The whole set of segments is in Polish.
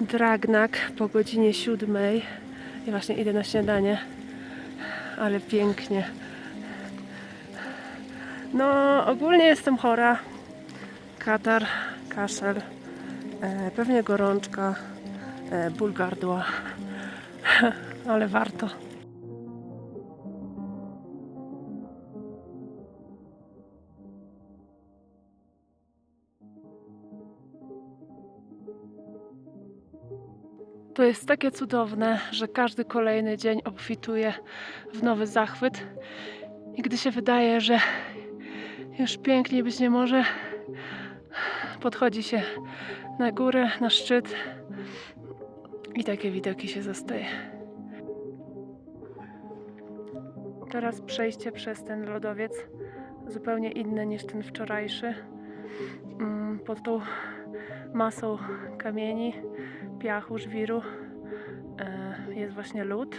Dragnak po godzinie siódmej i właśnie idę na śniadanie, ale pięknie. No, ogólnie jestem chora. Katar, kaszel, e, pewnie gorączka, e, ból gardła, ale warto. To jest takie cudowne, że każdy kolejny dzień obfituje w nowy zachwyt. I gdy się wydaje, że już piękniej być nie może, podchodzi się na górę, na szczyt i takie widoki się zostaje. Teraz przejście przez ten lodowiec zupełnie inne niż ten wczorajszy. Mm, Pod tą masą kamieni, piachu, żwiru e, jest właśnie lód.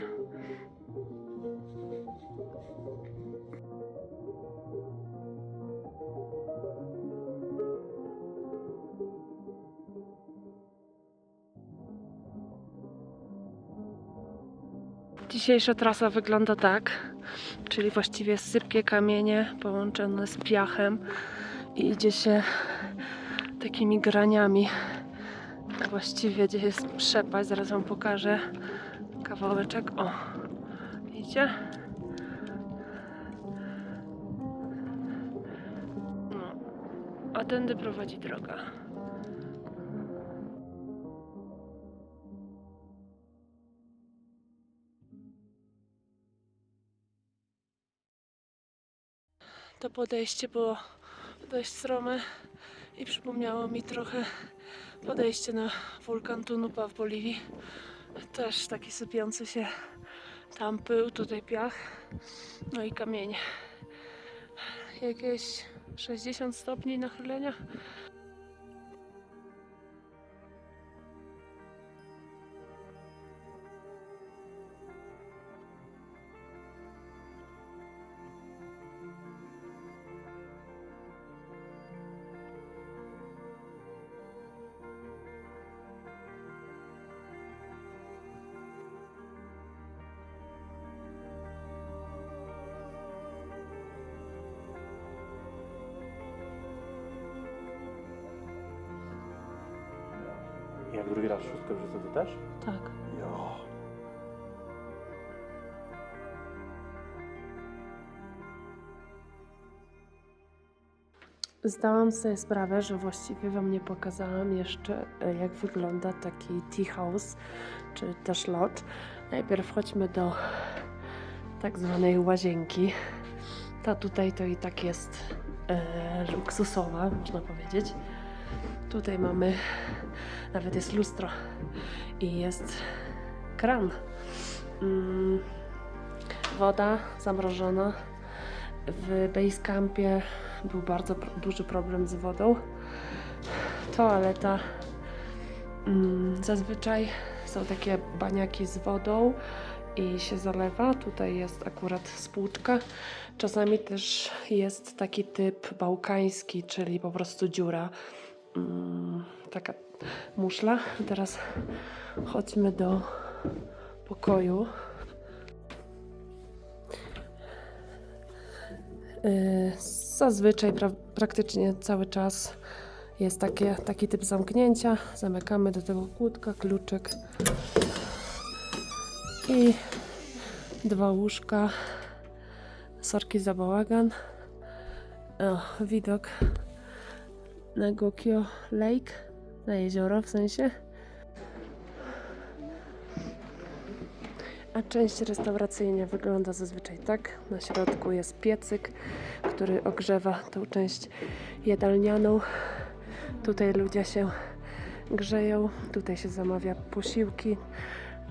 Dzisiejsza trasa wygląda tak, czyli właściwie sypkie kamienie połączone z piachem i idzie się takimi graniami. Właściwie gdzie jest przepaść, zaraz wam pokażę kawałeczek. O, widzicie? No, a tędy prowadzi droga. To podejście było dość strome i przypomniało mi trochę podejście na wulkan Tunupa w Boliwii. Też taki sypiący się tam pył, tutaj piach, no i kamienie. Jakieś 60 stopni nachylenia. Raz szóstkę wrzucę, też? Tak. Jo. Zdałam sobie sprawę, że właściwie Wam nie pokazałam jeszcze, e, jak wygląda taki tea house, czy też lodge. Najpierw chodźmy do tak zwanej łazienki. Ta tutaj to i tak jest e, luksusowa, można powiedzieć. Tutaj mamy, nawet jest lustro i jest kran. Mm, woda zamrożona. W basecampie był bardzo duży problem z wodą. Toaleta. Mm, zazwyczaj są takie baniaki z wodą i się zalewa. Tutaj jest akurat spłuczka. Czasami też jest taki typ bałkański, czyli po prostu dziura. Mm, taka muszla. Teraz chodźmy do pokoju. Y, Zazwyczaj pra praktycznie cały czas jest takie, taki typ zamknięcia. Zamykamy do tego kłódka, kluczyk i dwa łóżka. Sorki za bałagan. O, widok na Gokyo Lake, na jezioro w sensie. A część restauracyjna wygląda zazwyczaj tak. Na środku jest piecyk, który ogrzewa tą część jadalnianą. Tutaj ludzie się grzeją, tutaj się zamawia posiłki,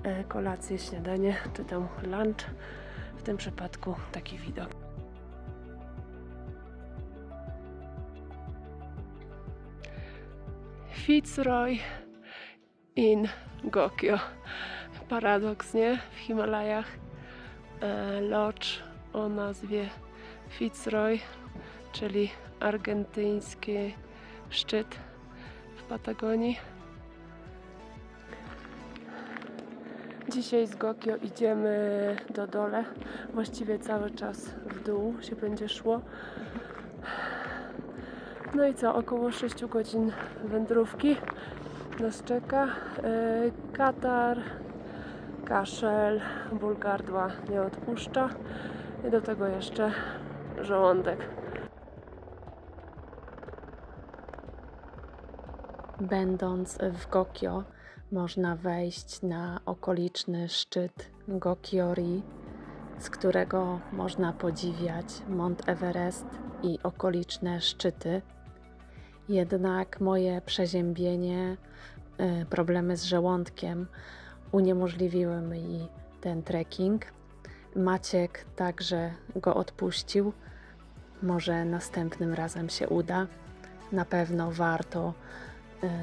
e, kolację, śniadanie czy tam lunch. W tym przypadku taki widok. Fitzroy in Gokyo. Paradoks, nie? W Himalajach e, o nazwie Fitzroy, czyli argentyński szczyt w Patagonii. Dzisiaj z Gokio idziemy do dole. Właściwie cały czas w dół się będzie szło. No i co, około 6 godzin wędrówki nas czeka. Yy, Katar, kaszel, ból gardła nie odpuszcza. I do tego jeszcze żołądek. Będąc w Gokio, można wejść na okoliczny szczyt Gokiori, z którego można podziwiać Mont Everest i okoliczne szczyty. Jednak moje przeziębienie, y, problemy z żołądkiem uniemożliwiły mi ten trekking. Maciek także go odpuścił. Może następnym razem się uda. Na pewno warto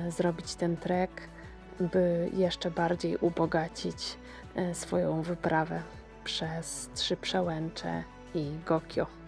y, zrobić ten trek by jeszcze bardziej ubogacić e, swoją wyprawę przez Trzy Przełęcze i Gokio.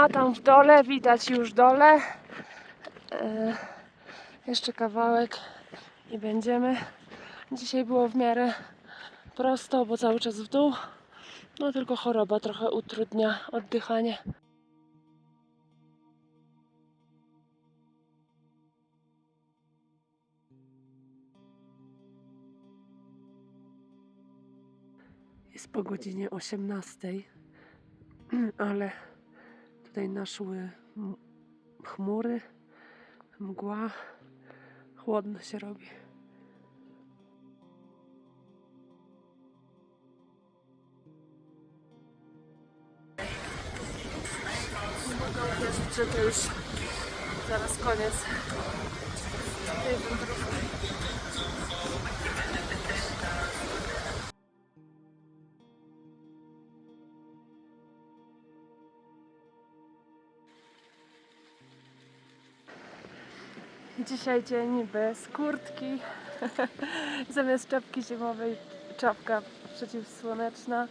A tam w dole widać już dole. E, jeszcze kawałek i będziemy. Dzisiaj było w miarę prosto, bo cały czas w dół. No tylko choroba trochę utrudnia oddychanie. Jest po godzinie 18, ale tutaj naszły chmury, mgła, chłodno się robi. Że to już zaraz koniec tej wędrówki. Dzisiaj dzień bez kurtki. Zamiast czapki zimowej czapka przeciwsłoneczna.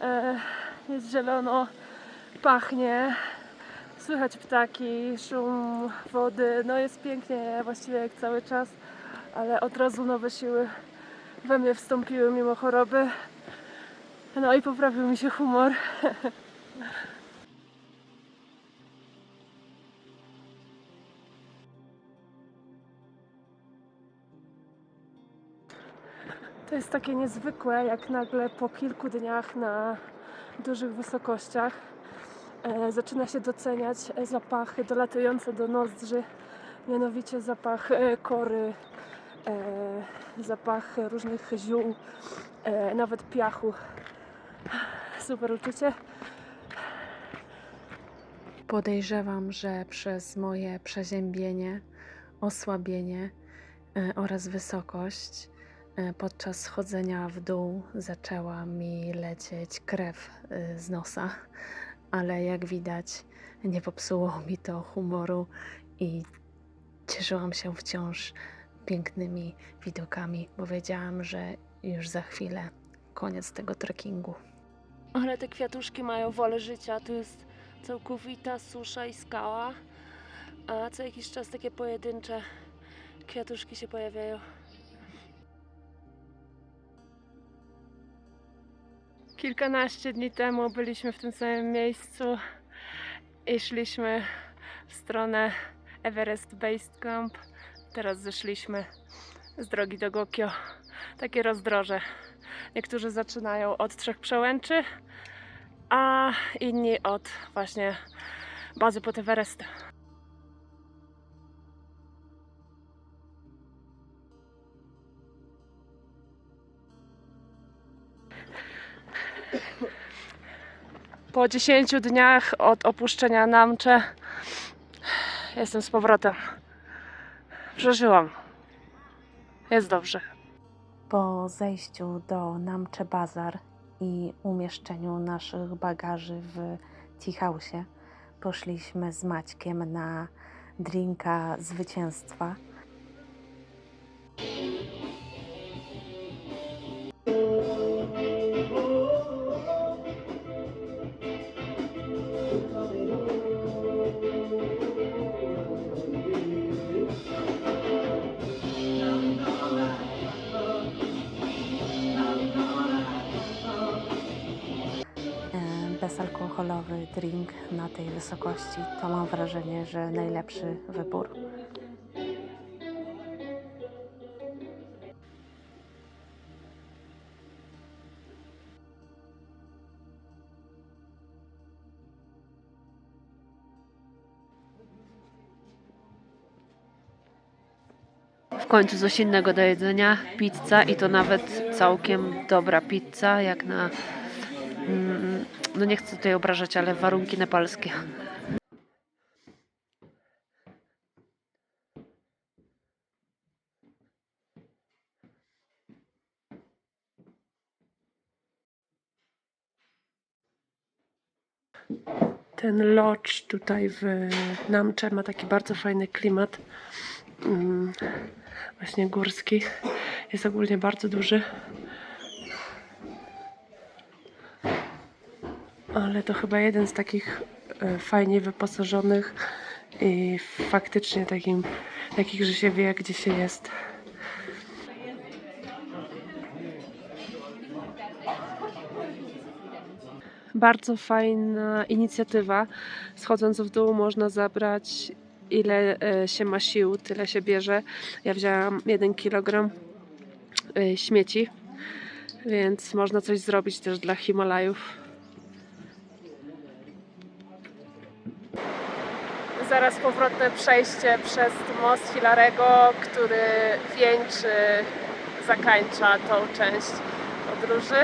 E, Jest zielono, pachnie, słychać ptaki, szum wody. No jest pięknie właściwie jak cały czas, ale od razu nowe siły we mnie wstąpiły mimo choroby. No i poprawił mi się humor. To jest takie niezwykłe, jak nagle po kilku dniach na dużych wysokościach e, zaczyna się doceniać zapachy dolatujące do nozdrzy, mianowicie zapach e, kory, e, zapach różnych ziół, e, nawet piachu. Super uczucie. Podejrzewam, że przez moje przeziębienie, osłabienie e, oraz wysokość Podczas schodzenia w dół zaczęła mi lecieć krew y, z nosa, ale jak widać, nie popsuło mi to humoru i cieszyłam się wciąż pięknymi widokami, bo wiedziałam, że już za chwilę koniec tego trekkingu. Ale te kwiatuszki mają wolę życia. Tu jest całkowita susza i skała, a co jakiś czas takie pojedyncze kwiatuszki się pojawiają. Kilkanaście dni temu byliśmy w tym samym miejscu i szliśmy w stronę Everest Base Camp. Teraz zeszliśmy z drogi do Gokio. Takie rozdroże. Niektórzy zaczynają od Trzech Przełęczy, a inni od właśnie bazy pod Everestem. Po 10 dniach od opuszczenia Namcze jestem z powrotem. Przeżyłam. Jest dobrze. Po zejściu do Namche Bazar i umieszczeniu naszych bagaży w Tea poszliśmy z Maćkiem na drinka zwycięstwa. Bezalkoholowy drink na tej wysokości to mam wrażenie, że najlepszy wybór. W końcu coś innego do jedzenia. Pizza i to nawet całkiem dobra pizza, jak na. No nie chcę tutaj obrażać, ale warunki nepalskie. Ten lodge tutaj w Namcze ma taki bardzo fajny klimat. Mm, właśnie górski. Jest ogólnie bardzo duży. Ale to chyba jeden z takich e, fajnie wyposażonych i faktycznie takim, takich, że się wie, gdzie się jest. Bardzo fajna inicjatywa. Schodząc w dół można zabrać ile e, się ma sił, tyle się bierze. Ja wzięłam 1 kg e, śmieci, więc można coś zrobić też dla Himalajów. Zaraz powrotne przejście przez most Hilarego, który wieńczy, zakańcza tą część podróży,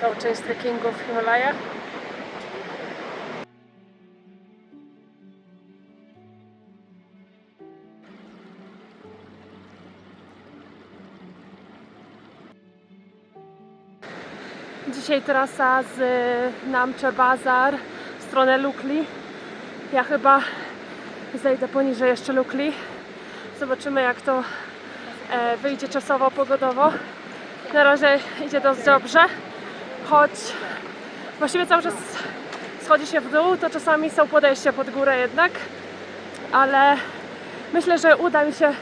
tą część trekkingu w Himalajach. Dzisiaj trasa z Namche Bazar w stronę Lukli. Ja chyba zejdę poniżej jeszcze Lukli. Zobaczymy jak to e, wyjdzie czasowo, pogodowo. Na razie idzie dość dobrze, choć właściwie cały czas schodzi się w dół, to czasami są podejścia pod górę jednak, ale myślę, że uda mi się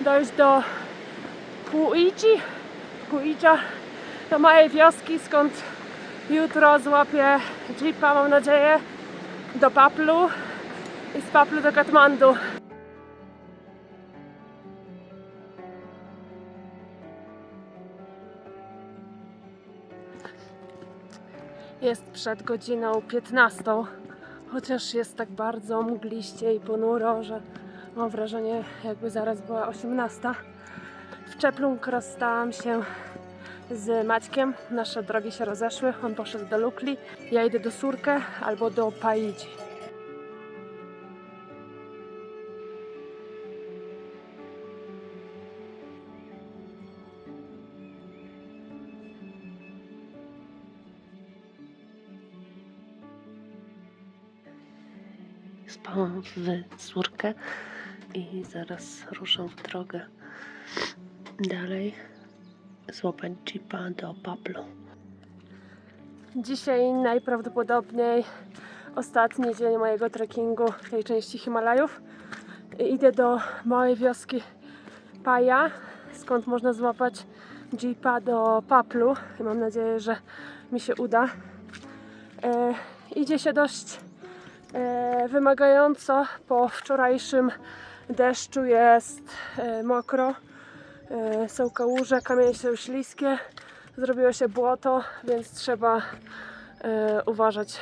dojść do Puichi, Puicha, do mojej wioski, skąd jutro złapię jeepa, mam nadzieję, do Paplu i z Paplu do Katmandu. Jest przed godziną 15, chociaż jest tak bardzo mgliście i ponuro, że mam wrażenie, jakby zaraz była 18. W Czeplung rozstałam się z Maćkiem. Nasze drogi się rozeszły. On poszedł do Lukli. Ja idę do Surkę albo do Paidzi. Spałam w Surkę i zaraz ruszam w drogę dalej złapać jeepa do Pablo. Dzisiaj najprawdopodobniej ostatni dzień mojego trekkingu tej części Himalajów. Idę do małej wioski Paja, skąd można złapać jeepa do Paplu mam nadzieję, że mi się uda. E, idzie się dość e, wymagająco. Po wczorajszym deszczu jest e, mokro. E, są kałuże, kamienie są śliskie. Zrobiło się błoto, więc trzeba e, uważać.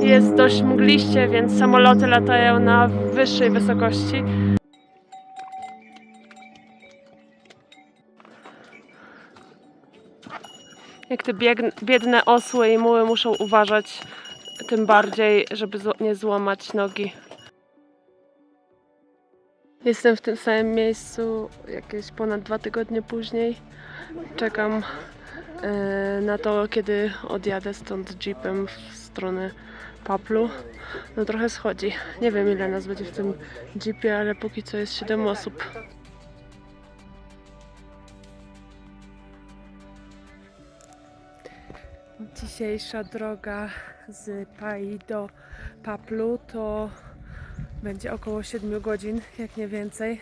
Jest dość mgliście, więc samoloty latają na wyższej wysokości. Jak te biedne osły i muły muszą uważać, tym bardziej, żeby nie złamać nogi. Jestem w tym samym miejscu jakieś ponad dwa tygodnie później. Czekam e, na to, kiedy odjadę stąd jeepem w stronę Paplu. No trochę schodzi. Nie wiem ile nas będzie w tym jeepie, ale póki co jest 7 osób. Dzisiejsza droga z Pai do Paplu to będzie około 7 godzin, jak nie więcej.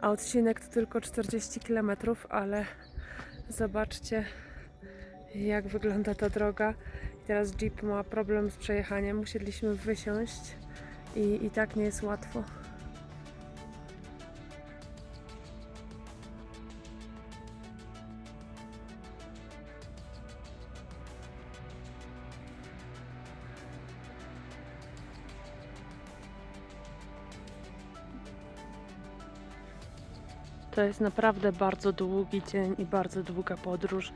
A odcinek to tylko 40 km, ale zobaczcie jak wygląda ta droga. Teraz Jeep ma problem z przejechaniem. Musieliśmy wysiąść i, i tak nie jest łatwo. To jest naprawdę bardzo długi dzień i bardzo długa podróż.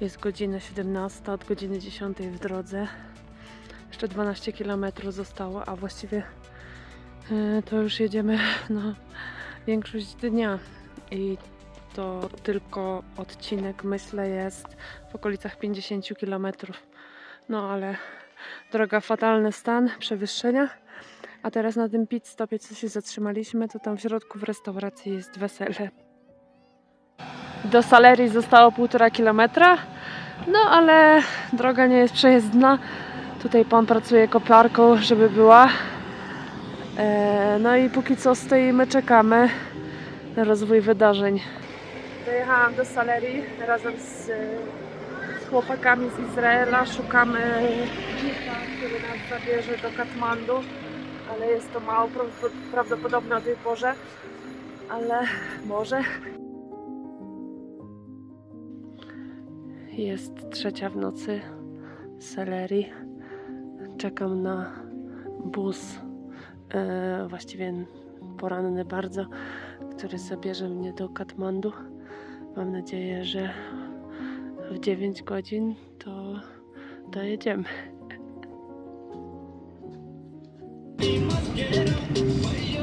Jest godzina 17, od godziny 10 w drodze. Jeszcze 12 km zostało, a właściwie e, to już jedziemy no, większość dnia. I to tylko odcinek, myślę, jest w okolicach 50 km. No ale droga fatalny stan przewyższenia. A teraz na tym pit stopie, co się zatrzymaliśmy, to tam w środku w restauracji jest wesele. Do Salerii zostało półtora kilometra, no ale droga nie jest przejezdna. Tutaj pan pracuje koparką, żeby była. E, no i póki co stoimy, czekamy na rozwój wydarzeń. Dojechałam do Salerii razem z, chłopakami z Izraela. Szukamy jeepa, który nas zabierze do Katmandu, ale jest to mało pra- prawdopodobne o tej porze. Ale może. Jest trzecia w nocy Selerii. Czekam na bus, e, właściwie poranny bardzo, który zabierze mnie do Katmandu. Mam nadzieję, że w 9 godzin to dojedziemy. We must get up.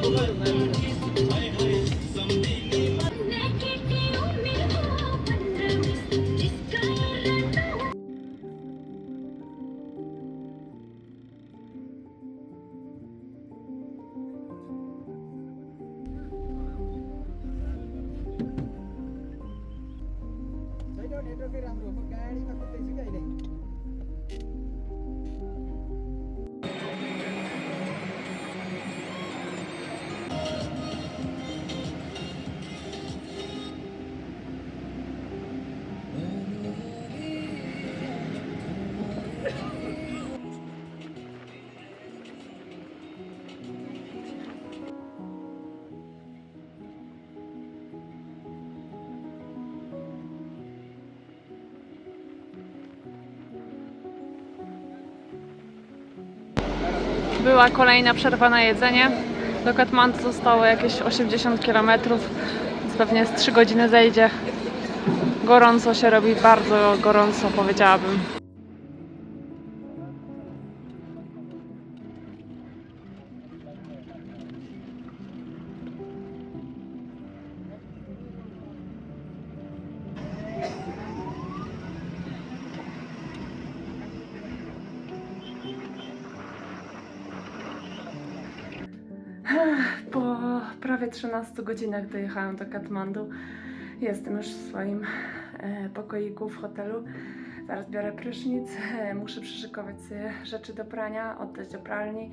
Była kolejna przerwa na jedzenie. Do Katmandu zostało jakieś 80 km, więc pewnie z 3 godziny zejdzie. Gorąco się robi, bardzo gorąco powiedziałabym. Prawie 13 godzinach dojechałam do Katmandu. Jestem już w swoim e, pokoiku w hotelu. Zaraz biorę prysznic, muszę przyszykować sobie rzeczy do prania, oddać do pralni.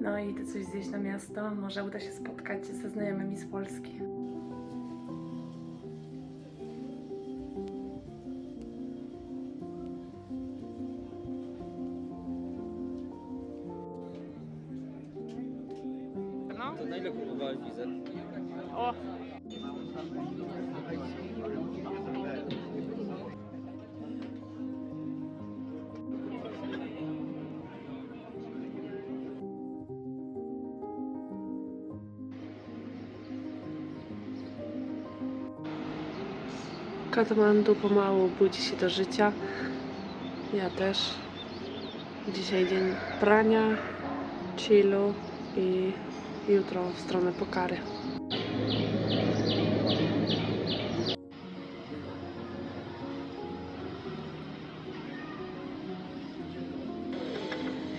No i idę coś zjeść na miasto. Może uda się spotkać ze znajomymi z Polski. Katmandu pomału budzi się do życia. Ja też. Dzisiaj dzień prania, chillu i jutro w stronę Pokary.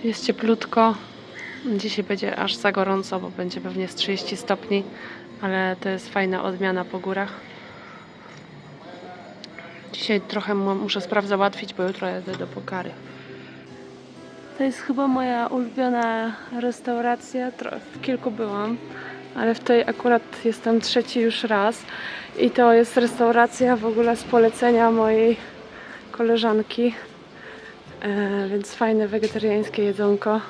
Jest cieplutko. Dzisiaj będzie aż za gorąco, bo będzie pewnie z 30 stopni, ale to jest fajna odmiana po górach. Dzisiaj trochę mu- muszę sprawę załatwić, bo jutro jadę do Pokary. To jest chyba moja ulubiona restauracja. W kilku byłam, ale w tej akurat jestem trzeci już raz. I to jest restauracja w ogóle z polecenia mojej koleżanki. E, więc fajne wegetariańskie jedzonko.